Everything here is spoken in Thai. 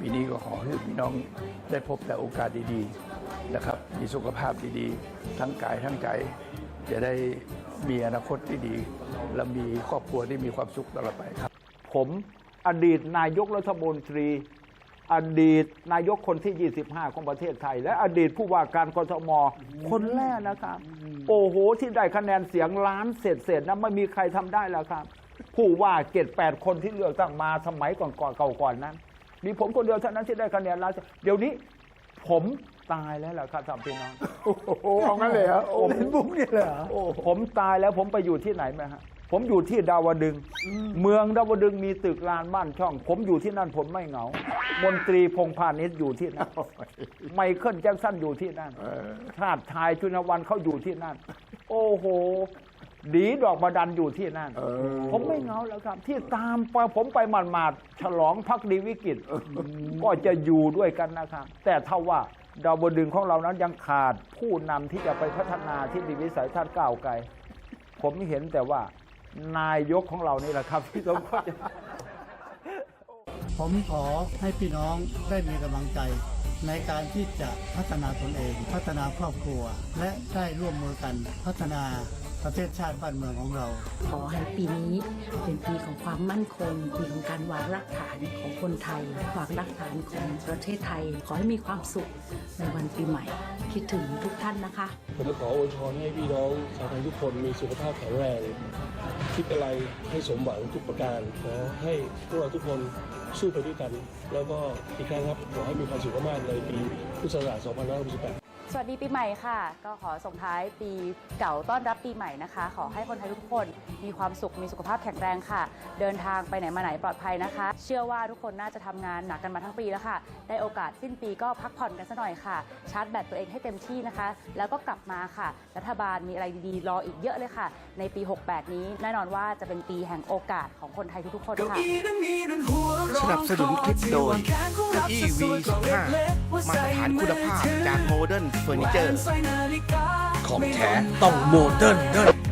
ปีนี้ก็ขอให้พี่น้องได้พบแต่โอกาสดีๆนะครับ มีสุขภาพดีๆ ทั้งกายทั้งใจจะได้มีอนาคตที่ดี และมีครอบครัวที่มีความสุขตลอดไปครับ ผมอดีตนายกรัฐมนตรี อดีตนายกคนที่ 25 ของประเทศไทย และอดีตผู้ว่าการกทมคนแรกนะครับ โอ้โห ที่ได้คะแนนเสียงล้านเศษเศษๆนะไม่มีใครทำได้แล้วครับ ผู้ว่าเจ็ดแปดคนที่เลือกตั้งมาสมัยก่อนก่อนเก่าก่อนนั้น มีผมคนเดียวเท่านั้นที่ได้คะแนนล้านเศษเดี๋ยวนี้ผมตายแล้วล่ะครับท่านพี่น้องโอ้โหเอางั้นเลยเหรอโอ้ผมเป็นบุกนี่เลยเหรอโอ้ผมตายแล้วผมไปอยู่ที่ไหนไหมฮะ ผมอยู่ที่ดาวดึง เมืองดาวดึงมีตึกลานบ้านช่อง ผมอยู่ที่นั่นผมไม่เหงา มนตรีพงษ์พาณิชย์อยู่ที่นั่น ไมเคิลแจ็คสันอยู่ที่นั่นเออชาติชายชุนวันเขาอยู่ที่นั่น โอ้โห ดีดอกบดันอยู่ที่นั่นเออผมไม่เหงาแล้วครับ ที่ตามไปผมไปหมาดๆฉลองพักดีวิกฤตก็จะอยู่ด้วยกันนะครับ แต่ถ้าว่าดาวดึงของเรานั้นยังขาดผู้นำที่จะไปพัฒนาที่มีวิสัยทัศน์ก้าวไกล ผมเห็นแต่ว่านายกของเรานี่แหละครับ ที่ต้องควรจะผมขอให้พี่น้องได้มีกำลังใจ ในการที่จะพัฒนาตนเอง พัฒนาครอบครัว และได้ร่วมมือกันพัฒนาประเทศชาติบ้านเมืองของเรา ขอให้ปีนี้เป็นปีของความมั่นคง ปีของการวางรากฐานของคนไทยวางรากฐานของประเทศไทย ขอให้มีความสุขในวันปีใหม่ คิดถึงทุกท่านนะคะ ผมขออวยพรให้พี่น้องชาวไทยทุกคนมีสุขภาพแข็งแรง คิดอะไรให้สมหวังทุกประการ ขอให้พวกเราทุกคนสู้ไปด้วยกัน แล้วก็อีกครั้งครับขอให้มีความสุขมากๆในปีพุทธศักราช 2568 สวัสดีปีใหม่ค่ะ ก็ขอส่งท้ายปีเก่าต้อนรับปีใหม่นะคะ ขอให้คนไทยทุกคนมีความสุขมีสุขภาพแข็งแรงค่ะ เดินทางไปไหนมาไหนปลอดภัยนะคะ เชื่อว่าทุกคนน่าจะทำงานหนักกันมาทั้งปีแล้วค่ะ ได้โอกาสสิ้นปีก็พักผ่อนกันสัหน่อยค่ะ ชาร์จแบตตัวเองให้เต็มที่นะคะ แล้วก็กลับมาค่ะ รัฐบาลมีอะไรดีๆ รออีกเยอะเลยค่ะ ในปี 68 นี้แน่นอนว่าจะเป็นปีแห่งโอกาสของคนไทยทุกๆคนค่ะสนับสนุนคลิปโดยเก้าอี้ V15 มาตรฐานคุณภาพจากโมเดิร์นเฟอร์นิเจอร์ ของแท้ต้องโมเดิร์นเดิร์น